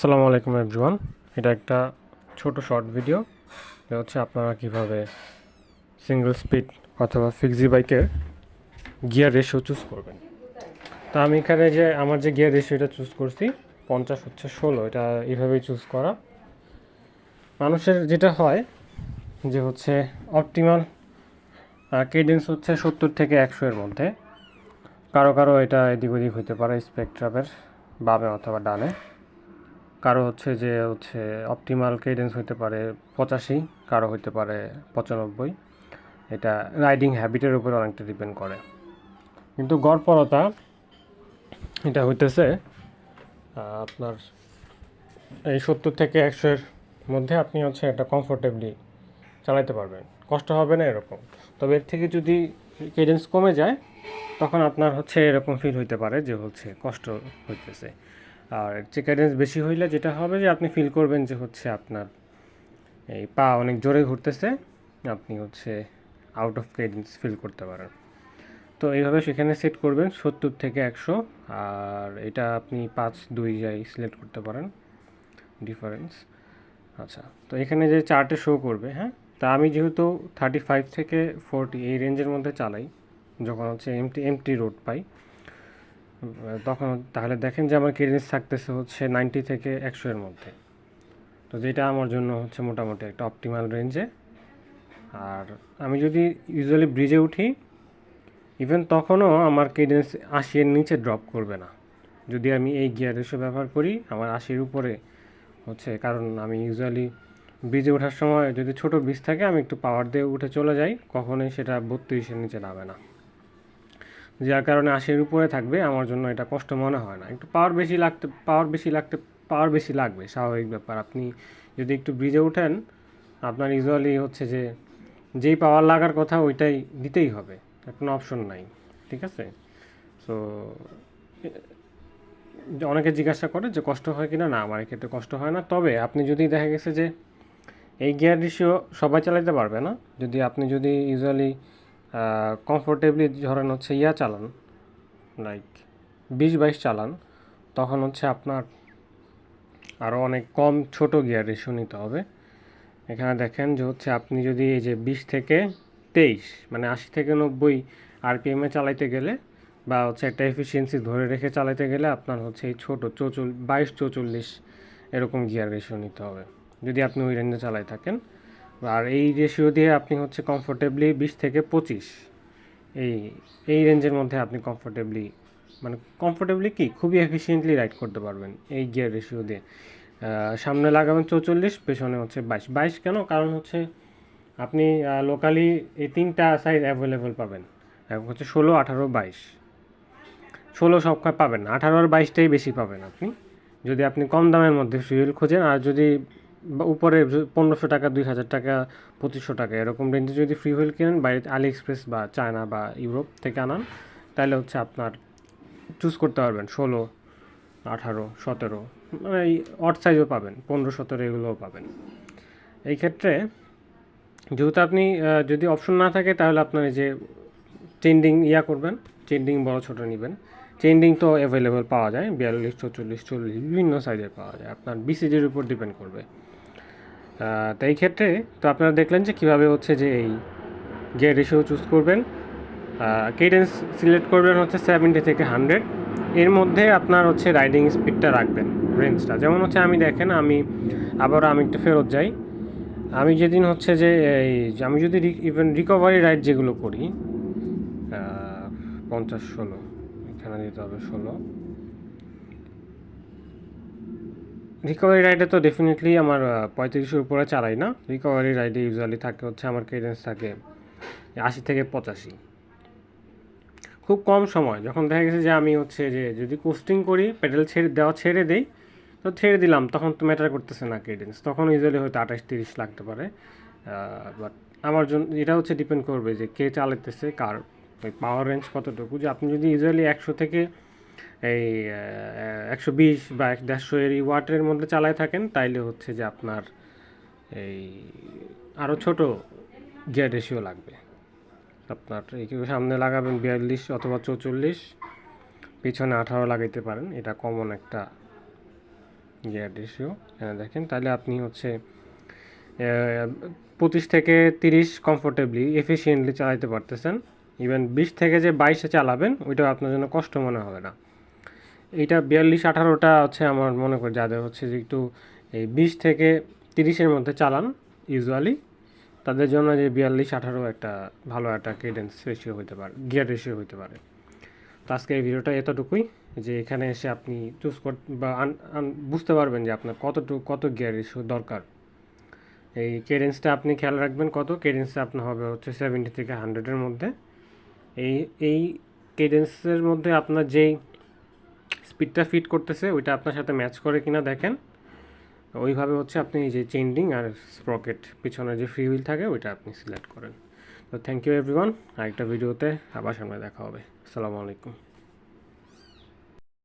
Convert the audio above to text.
আসসালামু আলাইকুম এভরিওয়ান। এটা একটা ছোট, শর্ট ভিডিও। এটা হচ্ছে আপনারা কীভাবে সিঙ্গেল স্পিড অথবা ফিক্সি বাইকের গিয়ার রেশিও চুজ করবেন। তা আমি এখানে যে, আমার যে গিয়ার রেশিওটা চুজ করছি, পঞ্চাশ হচ্ছে ষোলো। এটা এইভাবেই চুজ করা। মানুষের যেটা হয় যে হচ্ছে অপটিমাল কেডেন্স হচ্ছে সত্তর থেকে একশো এর মধ্যে। কারও কারও এটা এদিক ওদিক হতে পারে স্পেকট্রামের বামে অথবা ডানে। কারও হচ্ছে যে হচ্ছে অপটিমাল কেডেন্স হতে পারে পঁচাশি, কারও হইতে পারে পঁচানব্বই। এটা রাইডিং হ্যাবিটের উপর অনেকটা ডিপেন্ড করে। কিন্তু গড়পরতা এটা হইতেছে আপনার এই সত্তর থেকে একশোর মধ্যে আপনি হচ্ছে এটা কমফোর্টেবলি চালাতে পারবেন। কষ্ট হবে না এরকম। তবে এর থেকে যদি কেডেন্স কমে যায়, তখন আপনার হচ্ছে এরকম ফিল হইতে পারে যে হচ্ছে কষ্ট হইতেছে। আর যে ক্যাডেন্স বেশি হইলে যেটা হবে যে আপনি ফিল করবেন যে হচ্ছে আপনার এই পা অনেক জোরে ঘুরতেছে, আপনি হচ্ছে আউট অফ ক্যাডেন্স ফিল করতে পারেন। তো এইভাবে সেখানে সেট করবেন সত্তর থেকে একশো, আর এটা আপনি পাঁচ দুই যাই সিলেক্ট করতে পারেন ডিফারেন্স আচ্ছা তো এখানে যে চার্টে শো করবে হ্যাঁ? তা আমি যেহেতু থার্টি ফাইভ থেকে ফোরটি এই রেঞ্জের মধ্যে চালাই, যখন হচ্ছে এমটি এমটি রোড পাই তখন তাহলে দেখেন যে আমার কেডেন্স থাকতেছে হচ্ছে নাইনটি থেকে একশো এর মধ্যে। তো যেটা আমার জন্য হচ্ছে মোটামুটি একটা অপটিমাল রেঞ্জে আর আমি যদি ইউজুয়ালি ব্রিজে উঠি ইভেন তখনও আমার কেডেন্স আশি এর নিচে ড্রপ করবে না। যদি আমি এই গিয়ার রেশো ব্যবহার করি, আমার আশির উপরে হচ্ছে, কারণ আমি ইউজুয়ালি ব্রিজে ওঠার সময় যদি ছোট ব্রিজ থাকে, আমি একটু পাওয়ার দিয়ে উঠে চলে যাই, কখনোই সেটা বত্রিশের নিচে নামে না। যার কারণে আশির উপরে থাকবে, আমার জন্য এটা কষ্ট মনে হয় না। একটু পাওয়ার বেশি লাগতে পাওয়ার বেশি লাগতে পাওয়ার বেশি লাগবে, স্বাভাবিক ব্যাপার। আপনি যদি একটু ব্রিজে ওঠেন আপনার ইউজুয়ালি হচ্ছে যে, যেই পাওয়ার লাগার কথা ওইটাই দিতেই হবে। কোনো অপশন নাই, ঠিক আছে? সো অনেকে জিজ্ঞাসা করে যে, কষ্ট হয় কিনা? না না আমার এক্ষেত্রে কষ্ট হয় না। তবে আপনি যদি দেখা গেছে যে, এই গিয়ার রেশিও সবাই চালাতে পারবে না। যদি আপনি যদি ইউজুয়ালি কমফোর্টেবলি ধরেন হচ্ছে ইয়া চালান লাইক বিশ বাইশ চালান, তখন হচ্ছে আপনার আরও অনেক কম ছোট গিয়ার রেশিও নিতে হবে। এখানে দেখেন যে হচ্ছে আপনি যদি এই যে বিশ থেকে তেইশ মানে আশি থেকে নব্বই আরপিএমে চালাইতে গেলে বা হচ্ছে একটা এফিসিয়েন্সি ধরে রেখে চালাইতে গেলে আপনার হচ্ছে এই ছোটো চৌচল বাইশ চৌচল্লিশ এরকম গিয়ার রেশিও নিতে হবে। যদি আপনি ওই রেঞ্জে চালাই থাকেন আর এই রেশিও দিয়ে আপনি হচ্ছে কমফোর্টেবলি বিশ থেকে পঁচিশ। এই এই রেঞ্জের মধ্যে আপনি কমফোর্টেবলি মানে কমফোর্টেবলি কি? খুবই এফিসিয়েন্টলি রাইড করতে পারবেন এই গিয়ার রেশিও দিয়ে। সামনে লাগাবেন চৌচল্লিশ, পেছনে হচ্ছে বাইশ। বাইশ কেন? কারণ হচ্ছে আপনি লোকালি এই তিনটা সাইজ অ্যাভেলেবল পাবেন। এক হচ্ছে ষোলো, আঠারো, বাইশ। ষোলো সব পাবেন আঠারো আর বাইশটাই বেশি পাবেন আপনি। যদি আপনি কম দামের মধ্যে ফিউল খোঁজেন, আর যদি উপরে পনেরোশো টাকা, দুই হাজার টাকা, পঁচিশশো টাকা, এরকম রেঞ্জে যদি ফ্রি হুইল কেনেন বাইরে আলি এক্সপ্রেস বা চায়না বা ইউরোপ থেকে আনান, তাহলে হচ্ছে আপনার চুজ করতে পারবেন ষোলো, আঠারো, সতেরো মানে এই অট সাইজও পাবেন, পনেরো, সতেরো এগুলোও পাবেন। এই ক্ষেত্রে যেহেতু আপনি যদি অপশন না থাকে, তাহলে আপনার যে চেন্ডিং ইয়া করবেন চেন্ডিং বড় ছোটো নেবেন। চেন্ডিং তো অ্যাভেলেবেল পাওয়া যায়, বিয়াল্লিশ চৌচল্লিশ চল্লিশ, বিভিন্ন সাইজের পাওয়া যায়। আপনার বিসিজির উপর ডিপেন্ড করবে। তো এই ক্ষেত্রে তো আপনারা দেখলেন যে কীভাবে হচ্ছে যে এই গিয়ার রেশিও চুজ করবেন কেডেন্স সিলেক্ট করবেন হচ্ছে সেভেন্টি থেকে হান্ড্রেড এর মধ্যে আপনার হচ্ছে রাইডিং স্পিডটা রাখবেন রেঞ্জটা যেমন হচ্ছে আমি দেখেন, আমি আবার আমি একটু ফেরত যাই। আমি যেদিন হচ্ছে যে এই আমি যদি ইভেন রিকভারি রাইড যেগুলো করি পঞ্চাশ ষোলো, এখানে দিতে হবে ষোলো। রিকভারি রাইডে তো ডেফিনেটলি আমার পঁয়ত্রিশের উপরে চালাই না। রিকভারি রাইডে ইউজুয়ালি থাকে হচ্ছে আমার কেডেন্স থাকে আশি থেকে পঁচাশি। খুব কম সময়। যখন দেখা গেছে যে আমি হচ্ছে যে যদি কোস্টিং করি পেডেল ছেড়ে দেওয়া ছেড়ে দেই, তো ছেড়ে দিলাম, তখন তো ম্যাটার করতেছে না কেডেন্স তখন ইউজুয়ালি হয়তো আঠাশ তিরিশ লাগতে পারে। বাট আমার জন্য এটা হচ্ছে ডিপেন্ড করবে যে কে চালাতেছে কার, ওই পাওয়ার রেঞ্জ কতটুকু। যে আপনি যদি ইউজুয়ালি একশো থেকে এই একশো বিশ বা এক দেড়শো এর ওয়াটের মধ্যে চালায় থাকেন, তাইলে হচ্ছে যে আপনার এই আরও ছোট গিয়ার রেশিও লাগবে। আপনার এই সামনে লাগাবেন বিয়াল্লিশ অথবা চৌচল্লিশ, পিছনে আঠারো লাগাইতে পারেন, এটা কমন একটা গিয়ার রেশিও। এখানে দেখেন তাহলে আপনি হচ্ছে পঁচিশ থেকে তিরিশ কমফোর্টেবলি এফিসিয়েন্টলি চালাতে পারতেছেন। ইভেন বিশ থেকে যে বাইশে চালাবেন ওইটা আপনার জন্য কষ্ট মনে হবে না। এইটা বিয়াল্লিশ আঠারোটা হচ্ছে আমার মনে করি যাদের হচ্ছে যে একটু এই বিশ থেকে তিরিশের মধ্যে চালান ইউজুয়ালি তাদের জন্য যে বিয়াল্লিশ আঠারো একটা ভালো একটা কেডেন্স রেশিও হতে পারে গিয়ার রেশিও হতে পারে। তো আজকে এই ভিডিওটা এতটুকুই, যে এখানে এসে আপনি চুজ কর বা বুঝতে পারবেন যে আপনার কতটুকু, কত গিয়ার রেশিও দরকার। এই কেডেন্সটা আপনি খেয়াল রাখবেন কত কেডেন্সটা আপনার হবে হচ্ছে সেভেন্টি থেকে হান্ড্রেডের মধ্যে। এই এই কেডেন্সের মধ্যে আপনার যেই স্পিডটা ফিট করতেছে, ওইটা আপনার সাথে ম্যাচ করে কিনা দেখেন। ওইভাবে হচ্ছে আপনি যে চেন্ডিং আর স্প্রকেট পিছনে যে ফ্রি হুইল থাকে, ওইটা আপনি সিলেক্ট করেন। তো থ্যাংক ইউ এভরিওয়ান আরেকটা ভিডিওতে আবার সামনে দেখা হবে। আসসালামু আলাইকুম।